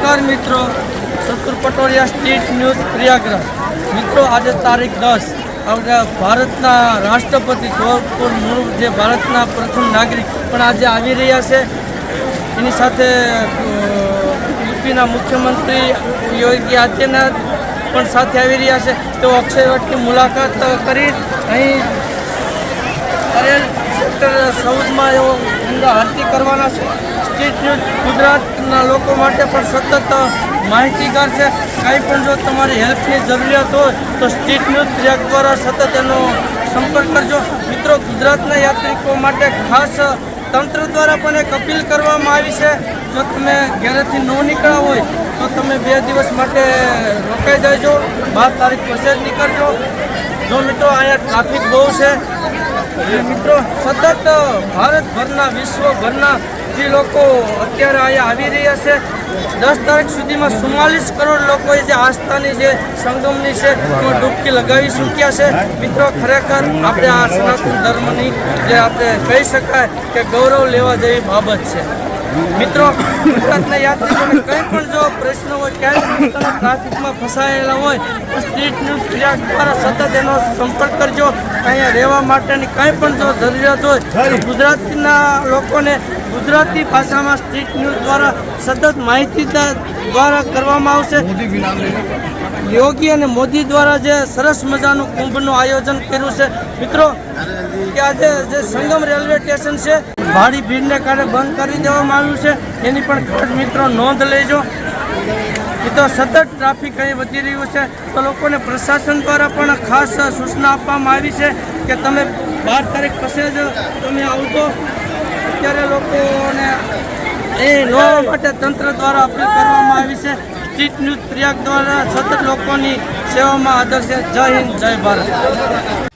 નમસ્કાર મિત્રો. સતુર પટોરિયા સ્ટ્રીટ ન્યૂઝ પ્રયાગરાજ. મિત્રો, આજે તારીખ દસ. આપણા ભારતના રાષ્ટ્રપતિ દ્રૌપદી મુર્મુ જે ભારતના પ્રથમ નાગરિક પણ આજે આવી રહ્યા છે. એની સાથે યુપીના મુખ્યમંત્રી યોગી આદિત્યનાથ પણ સાથે આવી રહ્યા છે. તેઓ અક્ષયવટની મુલાકાત કરી. અહીં કરેલ સેક્ટર ચૌદમાં એવો આરતી કરવાના છે. ન્યૂઝ ગુજરાતના લોકો માટે પણ સતત માહિતીગાર છે કાંઈ પણ જો તમારી હેલ્પની જરૂરિયાત હોય તો સ્ટ્રીટ ન્યૂઝ દ્વારા સતત એનો સંપર્ક કરજો. મિત્રો, ગુજરાતના યાત્રિકો માટે ખાસ તંત્ર દ્વારા પણ એક અપીલ કરવામાં આવી છે. જો તમે ઘરેથી ન નીકળ્યા હોય તો તમે બે દિવસ માટે રોકાઈ જજો. બાર તારીખ પછી જ નીકળજો. જો મિત્રો અહીંયા ટ્રાફિક બહુ છે. મિત્રો, સતત ભારતભરના, વિશ્વભરના જે લોકો અત્યારે અહીંયા આવી રહ્યા છે, દસ તારીખ સુધીમાં ચુમ્માલીસ કરોડ લોકોએ જે આસ્થાની જે સંગમની છે, એમાં ડૂબકી લગાવી ચૂક્યા છે. મિત્રો, ખરેખર આપણે આ સનાતન ધર્મની જે આપણે કહી શકાય કે ગૌરવ લેવા જેવી બાબત છે. મિત્રો, ગુજરાતના યાત્રીઓને કંઈ પણ જો પ્રશ્ન હોય, ક્યાંય ટ્રાફિકમાં ફસાયેલા હોય, તો સ્ટ્રીટ ન્યૂઝ ક્રિયા દ્વારા સતત એનો સંપર્ક કરજો. અહીંયા રહેવા માટેની કંઈ પણ જો જરૂરિયાત હોય ગુજરાતના લોકોને ગુજરાતી ભાષામાં સ્ટ્રીટ ન્યૂઝ દ્વારા સતત માહિતી દ્વારા કરવામાં આવશે. યોગી અને મોદી દ્વારા જે સરસ મજાનું કુંભનું આયોજન કર્યું છે. મિત્રો, કે આજે જે સંગમ રેલવે સ્ટેશન છે, ભારી ભીડને કારણે બંધ કરી દેવામાં આવ્યું છે. એની પણ ખાસ મિત્રો નોંધ લેજો. તો સતત ટ્રાફિક અહીં વધી રહ્યું છે. તો લોકોને પ્રશાસન દ્વારા પણ ખાસ સૂચના આપવામાં આવી છે કે તમે બાર તારીખ પછી જ તમે આવજો. અત્યારે લોકોને એ લોવા માટે તંત્ર દ્વારા અપીલ કરવામાં આવી છે. સ્ટ્રીટ ન્યૂઝ પ્રયાગ દ્વારા સતત લોકોની સેવામાં હાજર છે. જય હિન્દ, જય ભારત.